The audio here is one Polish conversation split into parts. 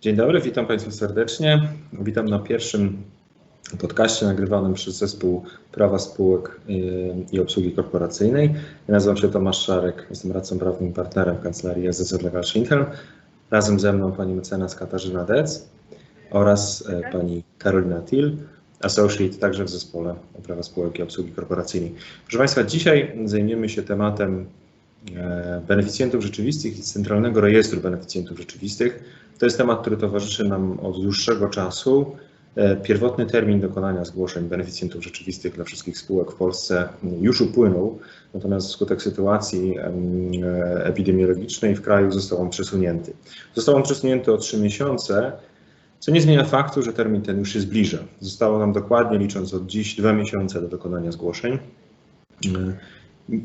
Dzień dobry, witam Państwa serdecznie. Witam na pierwszym podcaście nagrywanym przez zespół Prawa Spółek i Obsługi Korporacyjnej. Ja nazywam się Tomasz Szarek, jestem radcą prawnym partnerem w kancelarii SZZ Legal Schinkel. Razem ze mną pani mecenas Katarzyna Dec oraz e, pani Karolina Til, associate także w zespole Prawa Spółek i Obsługi Korporacyjnej. Proszę Państwa, dzisiaj zajmiemy się tematem beneficjentów rzeczywistych i Centralnego Rejestru Beneficjentów Rzeczywistych. To jest temat, który towarzyszy nam od dłuższego czasu. E, pierwotny termin dokonania zgłoszeń beneficjentów rzeczywistych dla wszystkich spółek w Polsce już upłynął, natomiast wskutek sytuacji epidemiologicznej w kraju został on przesunięty. Został on przesunięty o trzy miesiące, co nie zmienia faktu, że termin ten już się zbliża. Zostało nam dokładnie, licząc od dziś, dwa miesiące do dokonania zgłoszeń.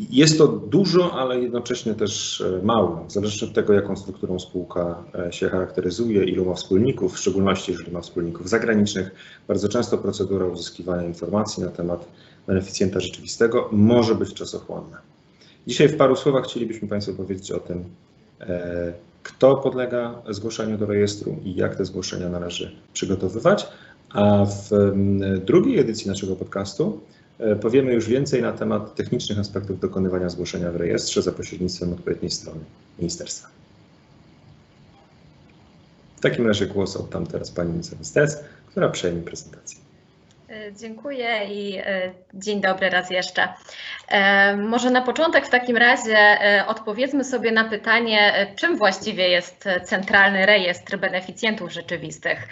Jest to dużo, ale jednocześnie też e, mało, zależnie od tego, jaką strukturą spółka e, się charakteryzuje, ilu ma wspólników, w szczególności jeżeli ma wspólników zagranicznych. Bardzo często procedura uzyskiwania informacji na temat beneficjenta rzeczywistego może być czasochłonna. Dzisiaj w paru słowach chcielibyśmy Państwu powiedzieć o tym, e, kto podlega zgłoszeniu do rejestru i jak te zgłoszenia należy przygotowywać. A w drugiej edycji naszego podcastu powiemy już więcej na temat technicznych aspektów dokonywania zgłoszenia w rejestrze za pośrednictwem odpowiedniej strony ministerstwa. W takim razie głos oddam teraz pani Mecenas która przejmie prezentację. E, dziękuję i e, dzień dobry raz jeszcze. E, może na początek w takim razie odpowiedzmy sobie na pytanie, czym właściwie jest Centralny Rejestr Beneficjentów Rzeczywistych.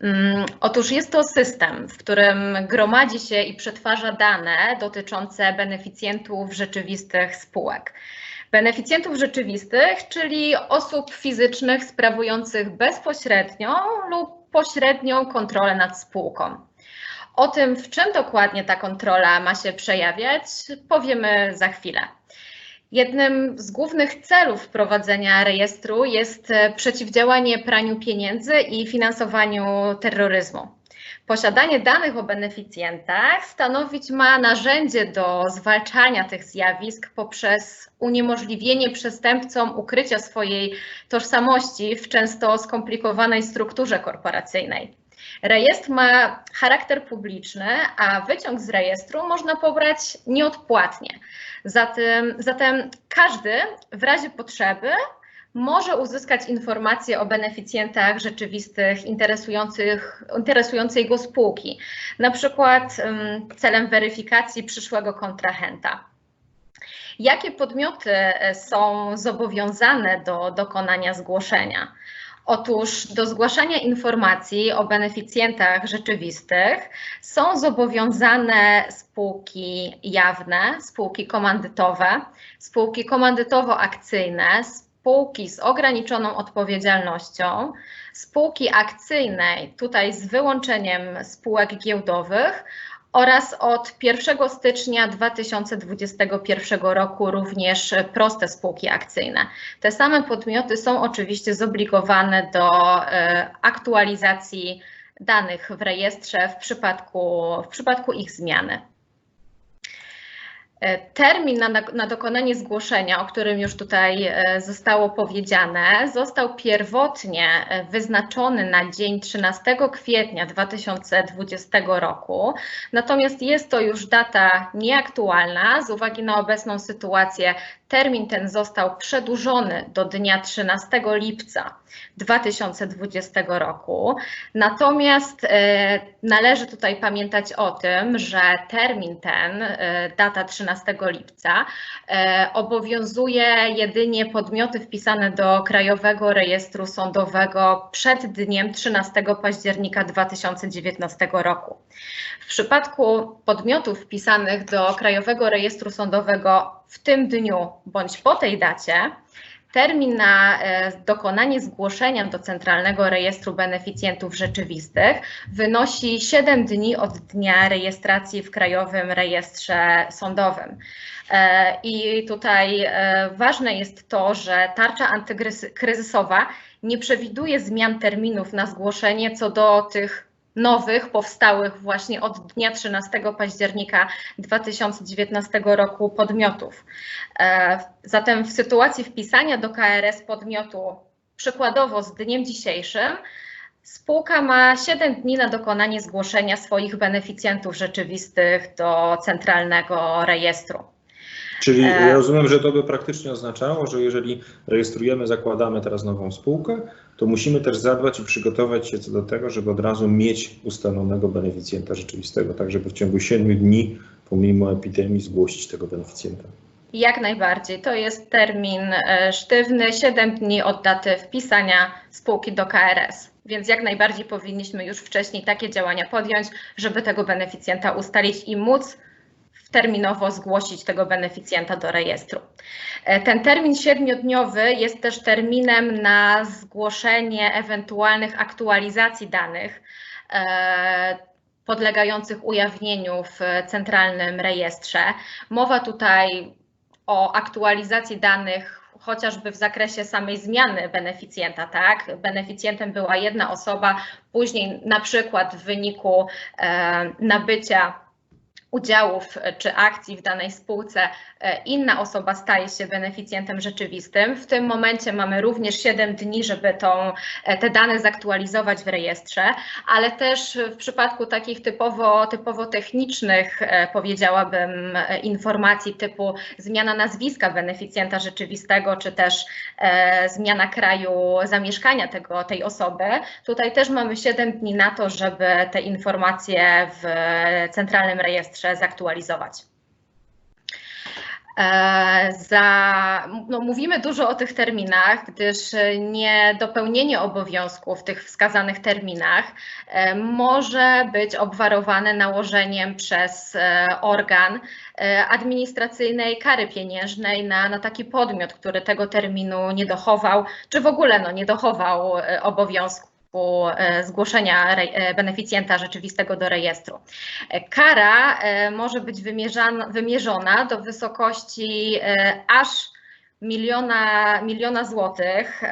Mm, otóż jest to system, w którym gromadzi się i przetwarza dane dotyczące beneficjentów rzeczywistych spółek. Beneficjentów rzeczywistych, czyli osób fizycznych sprawujących bezpośrednią lub pośrednią kontrolę nad spółką. O tym, w czym dokładnie ta kontrola ma się przejawiać, powiemy za chwilę. Jednym z głównych celów wprowadzenia rejestru jest przeciwdziałanie praniu pieniędzy i finansowaniu terroryzmu. Posiadanie danych o beneficjentach stanowić ma narzędzie do zwalczania tych zjawisk poprzez uniemożliwienie przestępcom ukrycia swojej tożsamości w często skomplikowanej strukturze korporacyjnej. Rejestr ma charakter publiczny, a wyciąg z rejestru można pobrać nieodpłatnie. Zatem, zatem każdy w razie potrzeby może uzyskać informacje o beneficjentach rzeczywistych interesujących, interesującej go spółki, na przykład celem weryfikacji przyszłego kontrahenta. Jakie podmioty e, są zobowiązane do dokonania zgłoszenia? Otóż do zgłaszania informacji o beneficjentach rzeczywistych są zobowiązane spółki jawne, spółki komandytowe, spółki komandytowo-akcyjne, spółki z ograniczoną odpowiedzialnością, spółki akcyjne, tutaj z wyłączeniem spółek giełdowych oraz od 1 stycznia 2021 roku również proste spółki akcyjne. Te same podmioty są oczywiście zobligowane do e, aktualizacji danych w rejestrze w przypadku, w przypadku ich zmiany. E, termin na, na, dokonanie zgłoszenia, o którym już tutaj e, zostało powiedziane, został pierwotnie e, wyznaczony na dzień 13 kwietnia 2020 roku, natomiast jest to już data nieaktualna z uwagi na obecną sytuację Termin ten został przedłużony do dnia 13 lipca 2020 roku. Natomiast e, należy tutaj pamiętać o tym, że termin ten, e, data 13 lipca, e, obowiązuje jedynie podmioty wpisane do Krajowego Rejestru Sądowego przed dniem 13 października 2019 roku. W przypadku podmiotów wpisanych do Krajowego Rejestru Sądowego w tym dniu bądź po tej dacie, termin na e, dokonanie zgłoszenia do Centralnego Rejestru Beneficjentów Rzeczywistych wynosi 7 dni od dnia rejestracji w Krajowym Rejestrze Sądowym. E, I tutaj e, ważne jest to, że tarcza antykryzysowa nie przewiduje zmian terminów na zgłoszenie co do tych nowych, powstałych właśnie od dnia 13 października 2019 roku podmiotów. E, zatem w sytuacji wpisania do KRS podmiotu przykładowo z dniem dzisiejszym spółka ma 7 dni na dokonanie zgłoszenia swoich beneficjentów rzeczywistych do centralnego rejestru. Czyli E- rozumiem, że to by praktycznie oznaczało, że jeżeli rejestrujemy, zakładamy teraz nową spółkę, to musimy też zadbać i przygotować się co do tego, żeby od razu mieć ustalonego beneficjenta rzeczywistego, tak żeby w ciągu 7 dni pomimo epidemii zgłosić tego beneficjenta. Jak najbardziej. To jest termin e, sztywny, 7 dni od daty wpisania spółki do KRS. Więc jak najbardziej powinniśmy już wcześniej takie działania podjąć, żeby tego beneficjenta ustalić i móc terminowo zgłosić tego beneficjenta do rejestru. E, Ten termin siedmiodniowy jest też terminem na zgłoszenie ewentualnych aktualizacji danych e, podlegających ujawnieniu w centralnym rejestrze. Mowa tutaj o aktualizacji danych chociażby w zakresie samej zmiany beneficjenta, tak? Beneficjentem była jedna osoba, później na przykład w wyniku e, nabycia udziałów czy akcji w danej spółce e, inna osoba staje się beneficjentem rzeczywistym. W tym momencie mamy również 7 dni, żeby tą, e, te dane zaktualizować w rejestrze, ale też w przypadku takich typowo, typowo technicznych, e, powiedziałabym, e, informacji typu zmiana nazwiska beneficjenta rzeczywistego, czy też e, zmiana kraju zamieszkania tego, tej osoby, tutaj też mamy 7 dni na to, żeby te informacje w centralnym rejestrze zaktualizować. E, Za, no mówimy dużo o tych terminach, gdyż niedopełnienie obowiązków w tych wskazanych terminach e, może być obwarowane nałożeniem przez e, organ e, administracyjnej kary pieniężnej na, na taki podmiot, który tego terminu nie dochował, czy w ogóle no, nie dochował e, obowiązku e, zgłoszenia e, beneficjenta rzeczywistego do rejestru. E, Kara może być wymierzana, wymierzona do wysokości aż miliona, miliona złotych.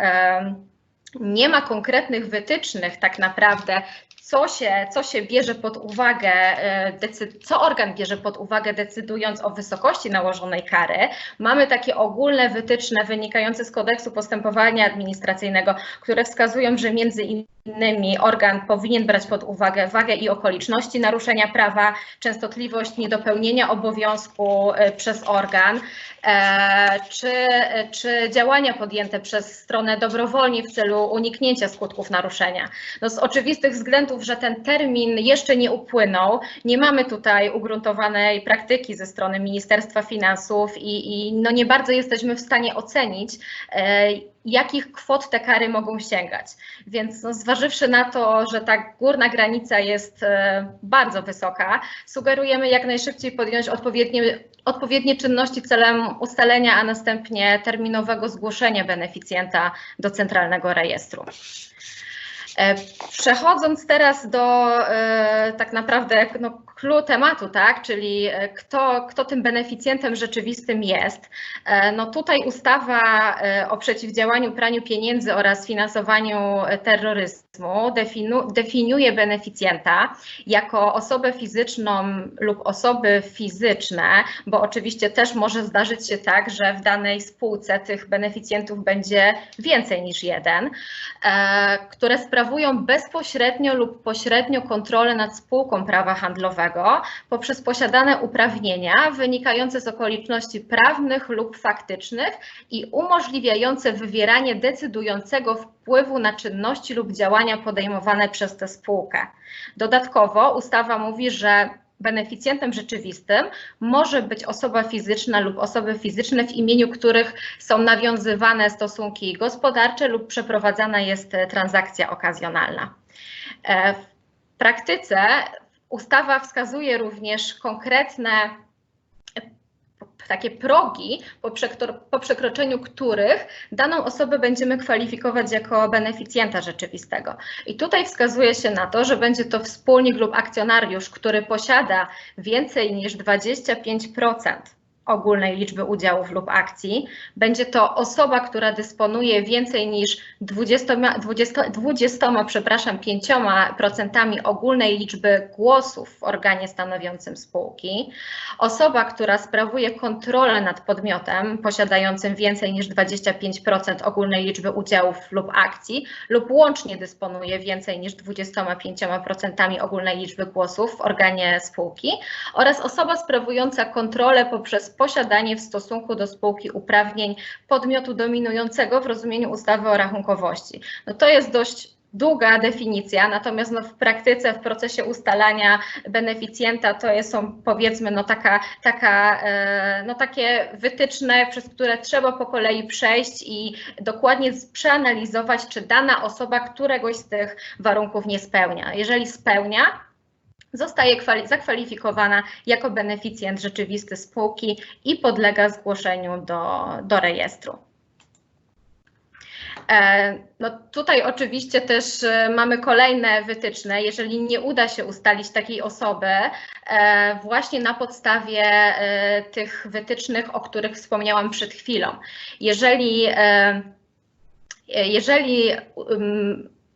Nie ma konkretnych wytycznych tak naprawdę, co się, co się bierze pod uwagę, e, co organ bierze pod uwagę decydując o wysokości nałożonej kary. Mamy takie ogólne wytyczne wynikające z kodeksu postępowania administracyjnego, które wskazują, że między innymi organ powinien brać pod uwagę wagę i okoliczności naruszenia prawa, częstotliwość niedopełnienia obowiązku e, przez organ, e, czy, czy działania podjęte przez stronę dobrowolnie w celu uniknięcia skutków naruszenia. No z oczywistych względów, że ten termin jeszcze nie upłynął, nie mamy tutaj ugruntowanej praktyki ze strony Ministerstwa Finansów i, i no nie bardzo jesteśmy w stanie ocenić, e, jakich kwot te kary mogą sięgać. Więc no, zważywszy na to, że ta górna granica jest e, bardzo wysoka, sugerujemy jak najszybciej podjąć odpowiednie, odpowiednie czynności celem ustalenia, a następnie terminowego zgłoszenia beneficjenta do centralnego rejestru. E, Przechodząc teraz do e, tak naprawdę no, clue tematu, tak, czyli e, kto, kto tym beneficjentem rzeczywistym jest, no tutaj ustawa o przeciwdziałaniu praniu pieniędzy oraz finansowaniu terroryzmu definiuje beneficjenta jako osobę fizyczną lub osoby fizyczne, bo oczywiście też może zdarzyć się tak, że w danej spółce tych beneficjentów będzie więcej niż jeden, które sprawują bezpośrednio lub pośrednio kontrolę nad spółką prawa handlowego poprzez posiadane uprawnienia wynikające z okoliczności prawnych lub faktycznych i umożliwiające wywieranie decydującego wpływu na czynności lub działania podejmowane przez tę spółkę. Dodatkowo ustawa mówi, że beneficjentem rzeczywistym może być osoba fizyczna lub osoby fizyczne, w imieniu których są nawiązywane stosunki gospodarcze lub przeprowadzana jest e, transakcja okazjonalna. E, W praktyce ustawa wskazuje również konkretne takie progi, po, przekro- po przekroczeniu których daną osobę będziemy kwalifikować jako beneficjenta rzeczywistego. I tutaj wskazuje się na to, że będzie to wspólnik lub akcjonariusz, który posiada więcej niż 25% ogólnej liczby udziałów lub akcji. Będzie to osoba, która dysponuje więcej niż 20, 20, 20 przepraszam, 5% ogólnej liczby głosów w organie stanowiącym spółki. Osoba, która sprawuje kontrolę nad podmiotem posiadającym więcej niż 25% ogólnej liczby udziałów lub akcji lub łącznie dysponuje więcej niż 25% ogólnej liczby głosów w organie spółki oraz osoba sprawująca kontrolę poprzez posiadanie w stosunku do spółki uprawnień podmiotu dominującego w rozumieniu ustawy o rachunkowości. No to jest dość długa definicja, natomiast no w praktyce, w procesie ustalania beneficjenta to jest, są powiedzmy no taka, taka, e, no takie wytyczne, przez które trzeba po kolei przejść i dokładnie przeanalizować, czy dana osoba któregoś z tych warunków nie spełnia. Jeżeli spełnia, zostaje zakwalifikowana jako beneficjent rzeczywisty spółki i podlega zgłoszeniu do, do rejestru. E, no tutaj oczywiście też e, mamy kolejne wytyczne. Jeżeli nie uda się ustalić takiej osoby, e, właśnie na podstawie tych wytycznych, o których wspomniałam przed chwilą, jeżeli, jeżeli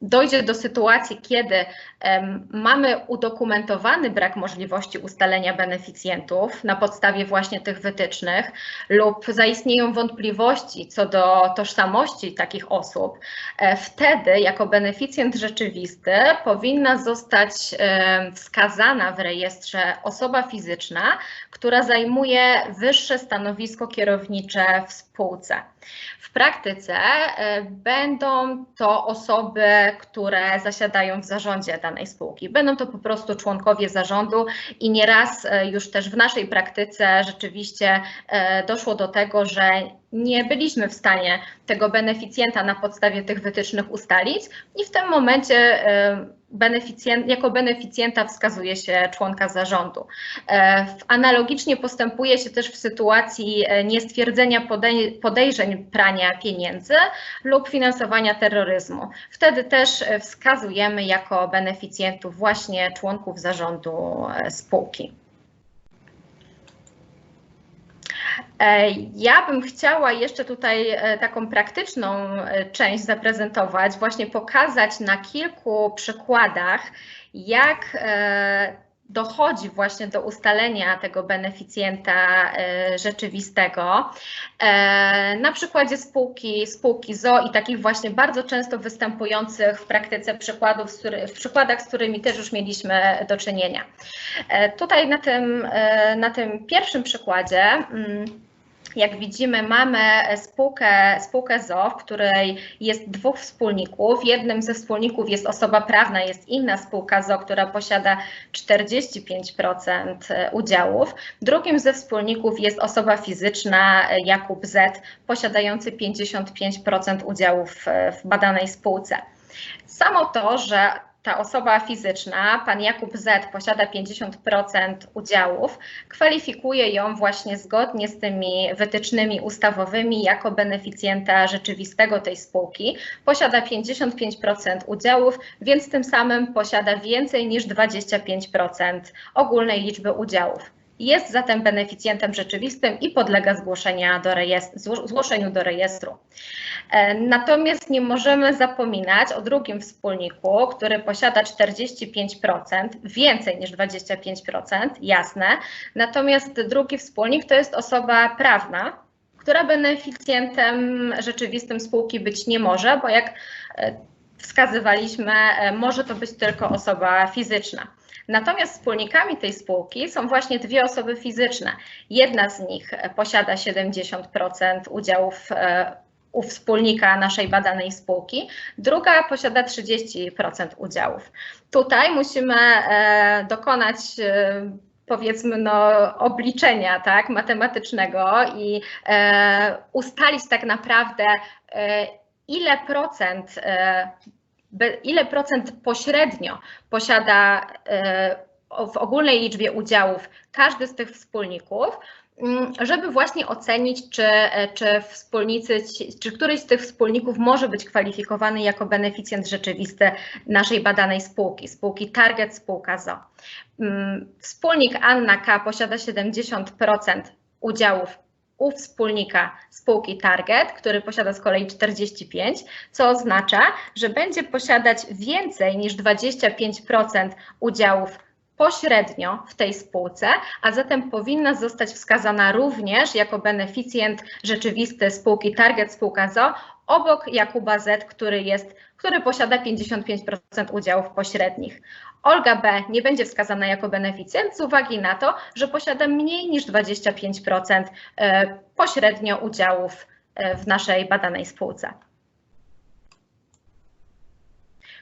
dojdzie do sytuacji, kiedy um, mamy udokumentowany brak możliwości ustalenia beneficjentów na podstawie właśnie tych wytycznych lub zaistnieją wątpliwości co do tożsamości takich osób, e, wtedy jako beneficjent rzeczywisty powinna zostać e, wskazana w rejestrze osoba fizyczna, która zajmuje wyższe stanowisko kierownicze w spółce. W praktyce e, będą to osoby, które zasiadają w zarządzie danej spółki. Będą to po prostu członkowie zarządu i nieraz e, już też w naszej praktyce rzeczywiście e, doszło do tego, że nie byliśmy w stanie tego beneficjenta na podstawie tych wytycznych ustalić i w tym momencie beneficjent, jako beneficjenta wskazuje się członka zarządu. E, analogicznie postępuje się też w sytuacji e, niestwierdzenia podejrzeń prania pieniędzy lub finansowania terroryzmu. Wtedy też e, wskazujemy jako beneficjentów właśnie członków zarządu spółki. E, ja bym chciała jeszcze tutaj e, taką praktyczną e, część zaprezentować, właśnie pokazać na kilku przykładach, jak dochodzi właśnie do ustalenia tego beneficjenta rzeczywistego. Na przykładzie spółki, spółki ZO i takich właśnie bardzo często występujących w praktyce przykładów, w przykładach, z którymi też już mieliśmy do czynienia. Tutaj na tym, na tym pierwszym przykładzie mm, jak widzimy, mamy spółkę, spółkę ZO, w której jest dwóch wspólników. Jednym ze wspólników jest osoba prawna, jest inna spółka ZO, która posiada 45% udziałów. Drugim ze wspólników jest osoba fizyczna, Jakub Z, posiadający 55% udziałów w badanej spółce. Samo to, że ta osoba fizyczna, pan Jakub Z, posiada 50% udziałów, kwalifikuje ją właśnie zgodnie z tymi wytycznymi ustawowymi jako beneficjenta rzeczywistego tej spółki. Posiada 55% udziałów, więc tym samym posiada więcej niż 25% ogólnej liczby udziałów. Jest zatem beneficjentem rzeczywistym i podlega zgłoszenia do zgłoszeniu do rejestru. E, natomiast nie możemy zapominać o drugim wspólniku, który posiada 45%, więcej niż 25%, jasne. Natomiast drugi wspólnik to jest osoba prawna, która beneficjentem rzeczywistym spółki być nie może, bo jak e, wskazywaliśmy, e, może to być tylko osoba fizyczna. Natomiast wspólnikami tej spółki są właśnie dwie osoby fizyczne. Jedna z nich posiada 70% udziałów e, u wspólnika naszej badanej spółki, druga posiada 30% udziałów. Tutaj musimy e, dokonać e, powiedzmy no, obliczenia tak, matematycznego i ustalić tak naprawdę ile procent ile procent pośrednio posiada e, w ogólnej liczbie udziałów każdy z tych wspólników, mm, żeby właśnie ocenić, czy, e, czy wspólnicy, czy któryś z tych wspólników może być kwalifikowany jako beneficjent rzeczywisty naszej badanej spółki, spółki Target, spółka ZO. Mm, wspólnik Anna K posiada 70% udziałów u wspólnika spółki Target, który posiada z kolei 45, co oznacza, że będzie posiadać więcej niż 25% udziałów pośrednio w tej spółce, a zatem powinna zostać wskazana również jako beneficjent rzeczywisty spółki Target Spółka ZO obok Jakuba Z, który, jest, który posiada 55% udziałów pośrednich. Olga B nie będzie wskazana jako beneficjent z uwagi na to, że posiada mniej niż 25% e, pośrednio udziałów e, w naszej badanej spółce.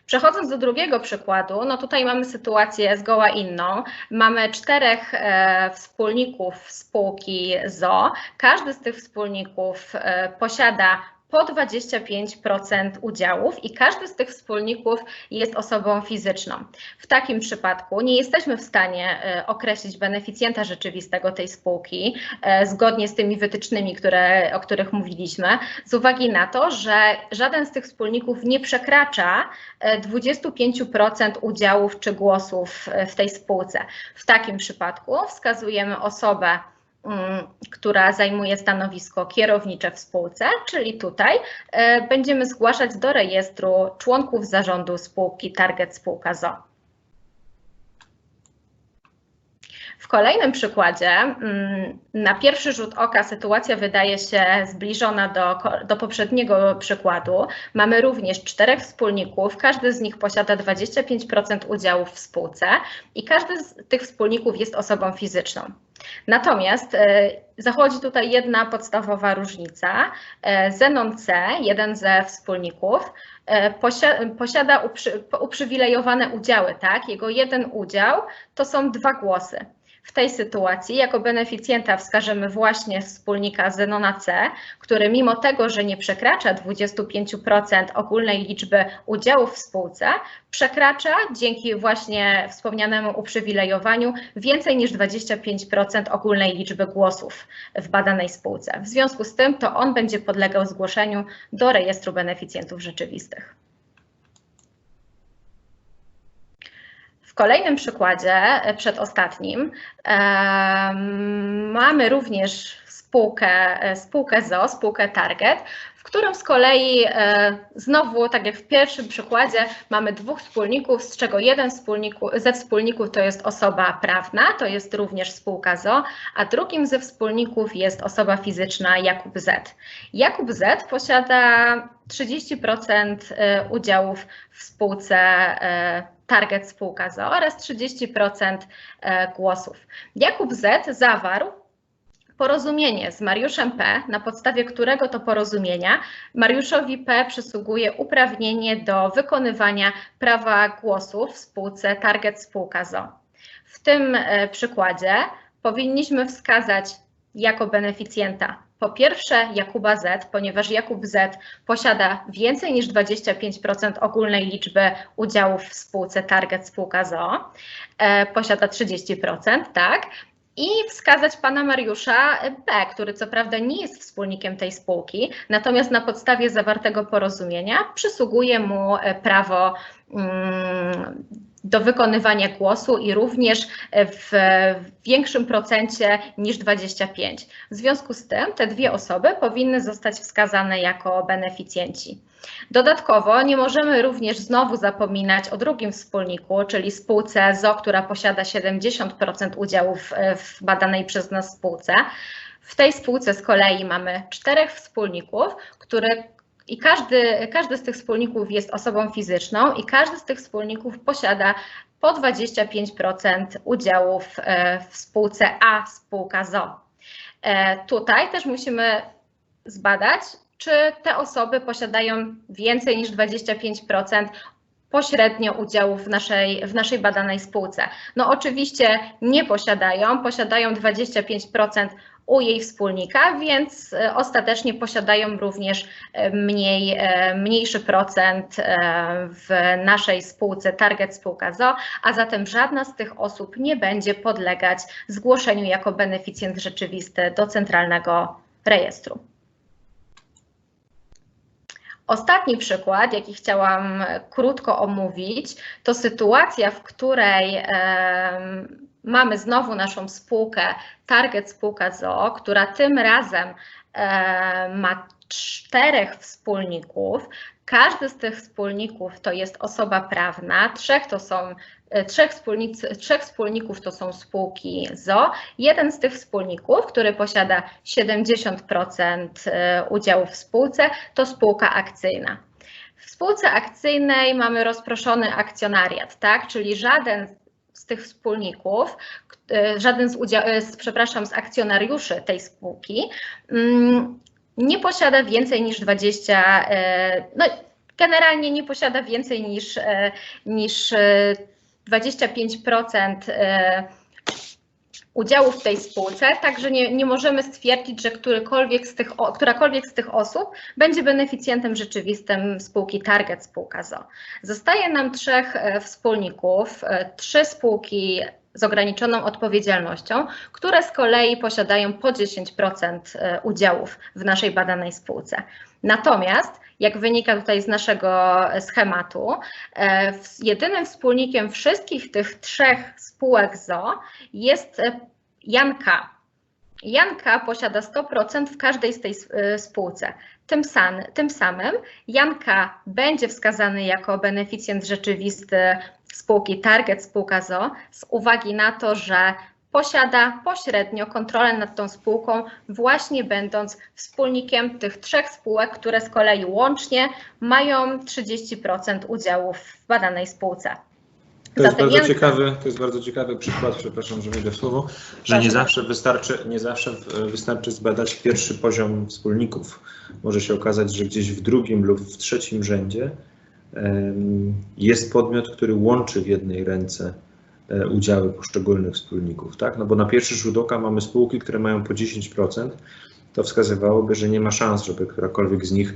Przechodząc do drugiego przykładu, no tutaj mamy sytuację zgoła inną. Mamy czterech e, wspólników spółki ZO. Każdy z tych wspólników posiada po 25% udziałów i każdy z tych wspólników jest osobą fizyczną. W takim przypadku nie jesteśmy w stanie e, określić beneficjenta rzeczywistego tej spółki e, zgodnie z tymi wytycznymi, które, o których mówiliśmy, z uwagi na to, że żaden z tych wspólników nie przekracza 25% e, udziałów czy głosów w tej spółce. W takim przypadku wskazujemy osobę, która zajmuje stanowisko kierownicze w spółce, czyli tutaj e, będziemy zgłaszać do rejestru członków zarządu spółki Target Spółka ZO. W kolejnym przykładzie, mm, na pierwszy rzut oka, sytuacja wydaje się zbliżona do, do poprzedniego przykładu. Mamy również czterech wspólników, każdy z nich posiada 25% udziałów w spółce i każdy z tych wspólników jest osobą fizyczną. Natomiast e, zachodzi tutaj jedna podstawowa różnica. E, Zenon C, jeden ze wspólników, e, posiada uprzywilejowane udziały, tak? Jego jeden udział to są dwa głosy. W tej sytuacji jako beneficjenta wskażemy właśnie wspólnika Zenona C, który mimo tego, że nie przekracza 25% ogólnej liczby udziałów w spółce, przekracza dzięki właśnie wspomnianemu uprzywilejowaniu więcej niż 25% ogólnej liczby głosów w badanej spółce. W związku z tym to on będzie podlegał zgłoszeniu do rejestru beneficjentów rzeczywistych. W kolejnym przykładzie, e, przedostatnim, mamy również spółkę, e, spółkę ZO, spółkę Target, w którym z kolei e, znowu, tak jak w pierwszym przykładzie, mamy dwóch wspólników, z czego jeden wspólniku, ze wspólników to jest osoba prawna, to jest również spółka ZO, a drugim ze wspólników jest osoba fizyczna Jakub Z. Jakub Z posiada 30% udziałów w spółce target spółka ZO oraz 30% e, głosów. Jakub Z zawarł porozumienie z Mariuszem P, na podstawie którego to porozumienia Mariuszowi P przysługuje uprawnienie do wykonywania prawa głosu w spółce Target Spółka ZO. W tym e, przykładzie powinniśmy wskazać jako beneficjenta po pierwsze Jakuba Z, ponieważ Jakub Z posiada więcej niż 25% ogólnej liczby udziałów w spółce Target Spółka ZO, e, posiada 30%, tak, i wskazać pana Mariusza B, który co prawda nie jest wspólnikiem tej spółki, natomiast na podstawie zawartego porozumienia przysługuje mu e, prawo mm, do wykonywania głosu i również w większym procencie niż 25. W związku z tym te dwie osoby powinny zostać wskazane jako beneficjenci. Dodatkowo nie możemy również znowu zapominać o drugim wspólniku, czyli spółce ZO, która posiada 70% udziałów w badanej przez nas spółce. W tej spółce z kolei mamy czterech wspólników, które i każdy, każdy z tych wspólników jest osobą fizyczną i każdy z tych wspólników posiada po 25% udziałów e, w spółce A, spółka ZO. E, tutaj też musimy zbadać, czy te osoby posiadają więcej niż 25% pośrednio udziałów w naszej, w naszej badanej spółce. No oczywiście nie posiadają, posiadają 25% u jej wspólnika, więc e, ostatecznie posiadają również e, mniej, e, mniejszy procent w naszej spółce Target Spółka ZO, a zatem żadna z tych osób nie będzie podlegać zgłoszeniu jako beneficjent rzeczywisty do centralnego rejestru. Ostatni przykład, jaki chciałam krótko omówić, to sytuacja, w której mamy znowu naszą spółkę Target Spółka ZOO, która tym razem e, ma czterech wspólników. Każdy z tych wspólników to jest osoba prawna, trzech to są e, trzech, wspólnicy, trzech wspólników to są spółki ZO. Jeden z tych wspólników, który posiada 70% e, udziałów w spółce, to spółka akcyjna. W spółce akcyjnej mamy rozproszony akcjonariat, tak? czyli żaden z tych wspólników, e, żaden z, udzia- z, przepraszam, z akcjonariuszy tej spółki mm, nie posiada więcej niż 20, no generalnie nie posiada więcej niż, niż 25% udziałów w tej spółce, także nie, nie możemy stwierdzić, że którykolwiek z tych, którakolwiek z tych osób będzie beneficjentem rzeczywistym spółki Target Spółka ZO. Zostaje nam trzech wspólników, trzy spółki z ograniczoną odpowiedzialnością, które z kolei posiadają po 10% udziałów w naszej badanej spółce. Natomiast, jak wynika tutaj z naszego schematu, jedynym wspólnikiem wszystkich tych trzech spółek ZO jest Janka. Janka posiada 100% w każdej z tej spółce. Tym, sam, tym samym Janka będzie wskazany jako beneficjent rzeczywisty spółki Target Spółka ZO z uwagi na to, że posiada pośrednio kontrolę nad tą spółką, właśnie będąc wspólnikiem tych trzech spółek, które z kolei łącznie mają 30% udziałów w badanej spółce. To jest, Zatem bardzo ciekawy, to jest bardzo ciekawy przykład, przepraszam, że wejdę w słowo, że nie zawsze wystarczy, nie zawsze wystarczy zbadać pierwszy poziom wspólników. Może się okazać, że gdzieś w drugim lub w trzecim rzędzie jest podmiot, który łączy w jednej ręce udziały poszczególnych wspólników, tak? No bo na pierwszy rzut oka mamy spółki, które mają po 10%, to wskazywałoby, że nie ma szans, żeby którakolwiek z nich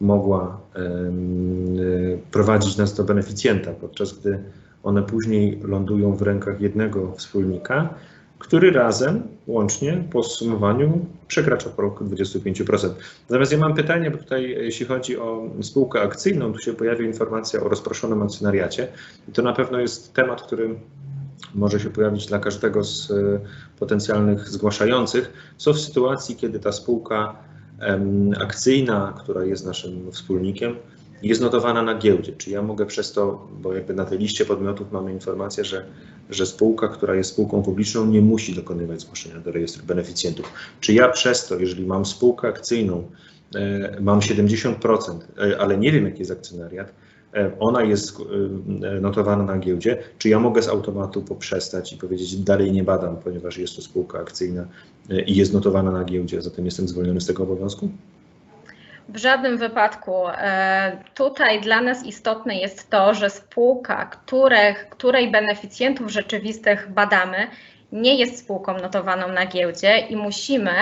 mogła y, prowadzić nas do beneficjenta, podczas gdy one później lądują w rękach jednego wspólnika, który razem, łącznie, po zsumowaniu przekracza próg 25%. Natomiast ja mam pytanie, bo tutaj jeśli chodzi o spółkę akcyjną, tu się pojawia informacja o rozproszonym akcjonariacie. I to na pewno jest temat, który może się pojawić dla każdego z e, potencjalnych zgłaszających. Co w sytuacji, kiedy ta spółka akcyjna, która jest naszym wspólnikiem, jest notowana na giełdzie. Czy ja mogę przez to, bo jakby na tej liście podmiotów mamy informację, że, że spółka, która jest spółką publiczną, nie musi dokonywać zgłoszenia do rejestru beneficjentów. Czy ja przez to, jeżeli mam spółkę akcyjną, e, mam 70%, e, ale nie wiem, jaki jest akcjonariat, e, ona jest notowana na giełdzie, czy ja mogę z automatu poprzestać i powiedzieć, dalej nie badam, ponieważ jest to spółka akcyjna i jest notowana na giełdzie, zatem jestem zwolniony z tego obowiązku? W żadnym wypadku. E, Tutaj dla nas istotne jest to, że spółka, których, której beneficjentów rzeczywistych badamy, nie jest spółką notowaną na giełdzie i musimy,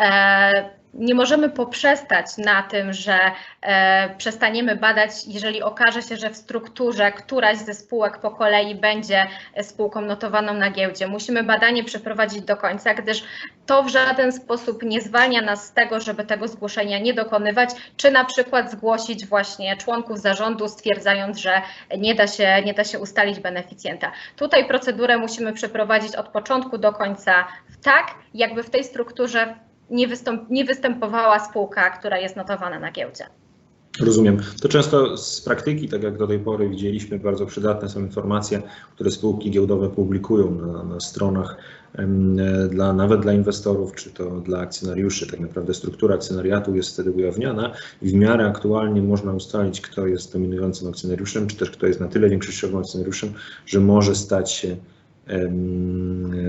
e, nie możemy poprzestać na tym, że e, przestaniemy badać, jeżeli okaże się, że w strukturze któraś ze spółek po kolei będzie spółką notowaną na giełdzie. Musimy badanie przeprowadzić do końca, gdyż to w żaden sposób nie zwalnia nas z tego, żeby tego zgłoszenia nie dokonywać, czy na przykład zgłosić właśnie członków zarządu, stwierdzając, że nie da się, nie da się ustalić beneficjenta. Tutaj procedurę musimy przeprowadzić od początku do końca tak, jakby w tej strukturze nie, wystąp, nie występowała spółka, która jest notowana na giełdzie. Rozumiem. To często z praktyki, tak jak do tej pory widzieliśmy, bardzo przydatne są informacje, które spółki giełdowe publikują na, na stronach, dla, nawet dla inwestorów, czy to dla akcjonariuszy. Tak naprawdę struktura akcjonariatu jest wtedy ujawniana i w miarę aktualnie można ustalić, kto jest dominującym akcjonariuszem, czy też kto jest na tyle większościowym akcjonariuszem, że może stać się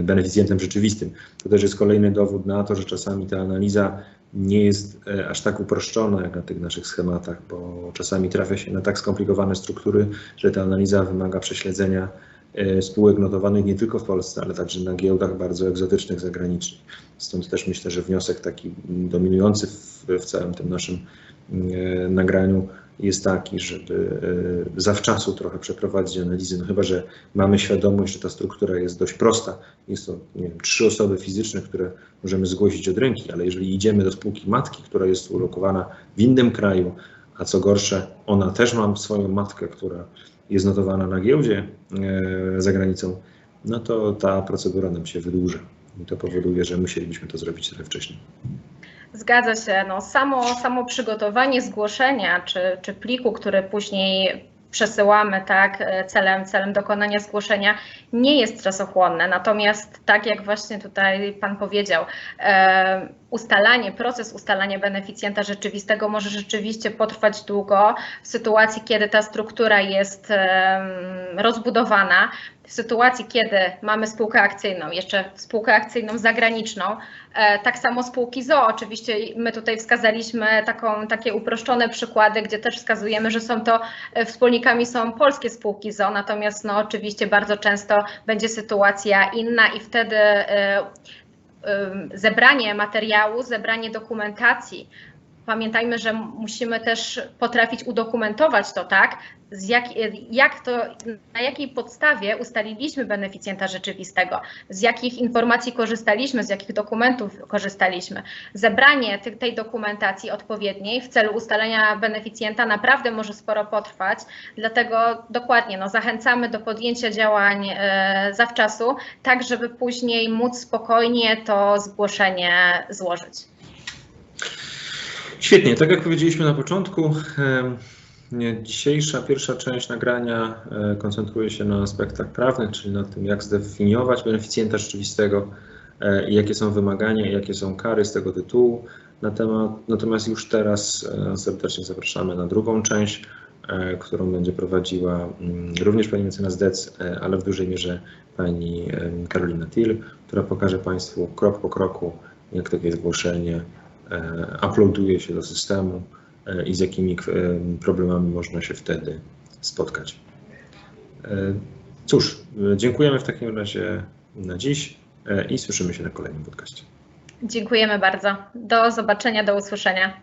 beneficjentem rzeczywistym. To też jest kolejny dowód na to, że czasami ta analiza nie jest e, aż tak uproszczona jak na tych naszych schematach, bo czasami trafia się na tak skomplikowane struktury, że ta analiza wymaga prześledzenia e, spółek notowanych nie tylko w Polsce, ale także na giełdach bardzo egzotycznych, zagranicznych. Stąd też myślę, że wniosek taki dominujący w, w całym tym naszym e, nagraniu jest taki, żeby e, zawczasu trochę przeprowadzić analizy, no chyba, że mamy świadomość, że ta struktura jest dość prosta. Jest to, nie wiem, trzy osoby fizyczne, które możemy zgłosić od ręki, ale jeżeli idziemy do spółki matki, która jest ulokowana w innym kraju, a co gorsze, ona też ma swoją matkę, która jest notowana na giełdzie e, za granicą, no to ta procedura nam się wydłuża. I to powoduje, że musielibyśmy to zrobić trochę wcześniej. Zgadza się. No, samo, samo przygotowanie zgłoszenia czy, czy pliku, który później przesyłamy tak, celem, celem dokonania zgłoszenia, nie jest czasochłonne. Natomiast tak jak właśnie tutaj Pan powiedział, e, ustalanie, proces ustalania beneficjenta rzeczywistego może rzeczywiście potrwać długo w sytuacji, kiedy ta struktura jest e, rozbudowana. W sytuacji, kiedy mamy spółkę akcyjną, jeszcze spółkę akcyjną zagraniczną, e, tak samo spółki ZO. Oczywiście my tutaj wskazaliśmy taką, takie uproszczone przykłady, gdzie też wskazujemy, że są to e, wspólnikami są polskie spółki ZO, natomiast no, oczywiście bardzo często będzie sytuacja inna i wtedy e, zebranie materiału, zebranie dokumentacji. Pamiętajmy, że musimy też potrafić udokumentować to, tak? Jak, jak to, na jakiej podstawie ustaliliśmy beneficjenta rzeczywistego, z jakich informacji korzystaliśmy, z jakich dokumentów korzystaliśmy. Zebranie tej, tej dokumentacji odpowiedniej w celu ustalenia beneficjenta naprawdę może sporo potrwać, dlatego dokładnie no, zachęcamy do podjęcia działań e, zawczasu, tak żeby później móc spokojnie to zgłoszenie złożyć. Świetnie, tak jak powiedzieliśmy na początku, dzisiejsza pierwsza część nagrania e, koncentruje się na aspektach prawnych, czyli na tym, jak zdefiniować beneficjenta rzeczywistego, e, jakie są wymagania, jakie są kary z tego tytułu. Natomiast już teraz e, serdecznie zapraszamy na drugą część, którą będzie prowadziła mm, również pani mecenas Dec, ale w dużej mierze pani Karolina Till, która pokaże Państwu krok po kroku, jak takie zgłoszenie uploaduje się do systemu e, i z jakimi e, problemami można się wtedy spotkać. Cóż, dziękujemy w takim razie na dziś i słyszymy się na kolejnym podcaście. Dziękujemy bardzo. Do zobaczenia, do usłyszenia.